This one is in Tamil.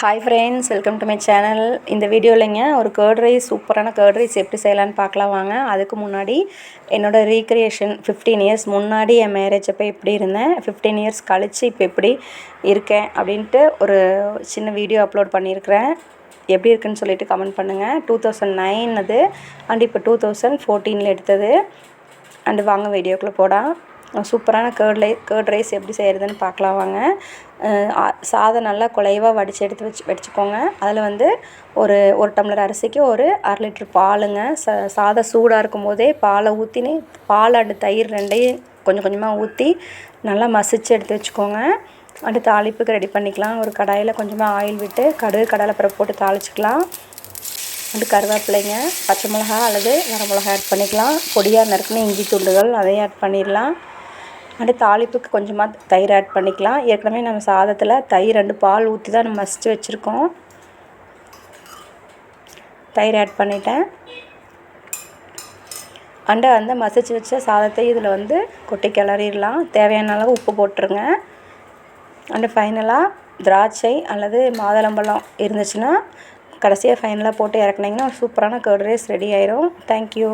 Hi friends welcome to my channel இந்த வீடியோவில்ங்க ஒரு கேர்ட் ரைஸ் சூப்பரான கேர்ட் ரைஸ் எப்படி செய்யலான்னு பார்க்கலாம் வாங்க. அதுக்கு முன்னாடி என்னோடய ரீக்ரியேஷன் ஃபிஃப்டீன் இயர்ஸ் முன்னாடி என் மேரேஜ் அப்போ எப்படி இருந்தேன் ஃபிஃப்டீன் இயர்ஸ் கழித்து இப்போ எப்படி இருக்கேன் அப்படின்ட்டு ஒரு சின்ன வீடியோ அப்லோட் பண்ணியிருக்கிறேன். எப்படி இருக்குன்னு சொல்லிட்டு கமெண்ட் பண்ணுங்கள் டூ தௌசண்ட் நைன் அது அண்ட் இப்போ டூ தௌசண்ட் ஃபோர்டீனில் எடுத்தது. அண்டு வாங்க வீடியோக்குள்ளே போடால் சூப்பரான கேர்ட் லை கேர்ட் ரைஸ் எப்படி செய்கிறதுன்னு பார்க்கலாம் வாங்க. சாதம் நல்லா குலைவாக வடித்து எடுத்து வச்சு வச்சுக்கோங்க அதில் வந்து ஒரு ஒரு டம்ளர் அரிசிக்கு ஒரு அரை லிட்ரு பாலுங்க. ச சாதம் சூடாக இருக்கும் போதே பாலை ஊற்றினே பால் அண்டு தயிர் ரெண்டையும் கொஞ்சம் கொஞ்சமாக ஊற்றி நல்லா மசிச்சு எடுத்து வச்சுக்கோங்க. அண்டு தாளிப்புக்கு ரெடி பண்ணிக்கலாம். ஒரு கடாயில் கொஞ்சமாக ஆயில் விட்டு கடுகு கடலைப்பருப்பு போட்டு தாளிச்சிக்கலாம். அண்டு கருவேப்பிலைங்க பச்சை மிளகா அல்லது வரமிளகா ஆட் பண்ணிக்கலாம். பொடியாக நறுக்குன்னு இஞ்சி துண்டுகள் அதையும் ஆட் பண்ணிடலாம். அண்டு தாளிப்புக்கு கொஞ்சமாக தயிர் ஆட் பண்ணிக்கலாம். ஏற்கனவே நம்ம சாதத்தில் தயிர் ரெண்டு பால் ஊற்றி தான் நம்ம மசிச்சு வச்சுருக்கோம். தயிர் ஆட் பண்ணிட்டேன். அண்டு அந்த மசிச்சு வச்ச சாதத்தை இதில் வந்து கொட்டி கிளறிடலாம். தேவையான அளவு உப்பு போட்டுருங்க. அண்டு ஃபைனலாக திராட்சை அல்லது மாதுளம்பழம் இருந்துச்சுன்னா கடைசியாக ஃபைனலாக போட்டு இறக்குனீங்கன்னா ஒரு சூப்பரான கர்ட் ரைஸ் ரெடி ஆயிரும். Thank you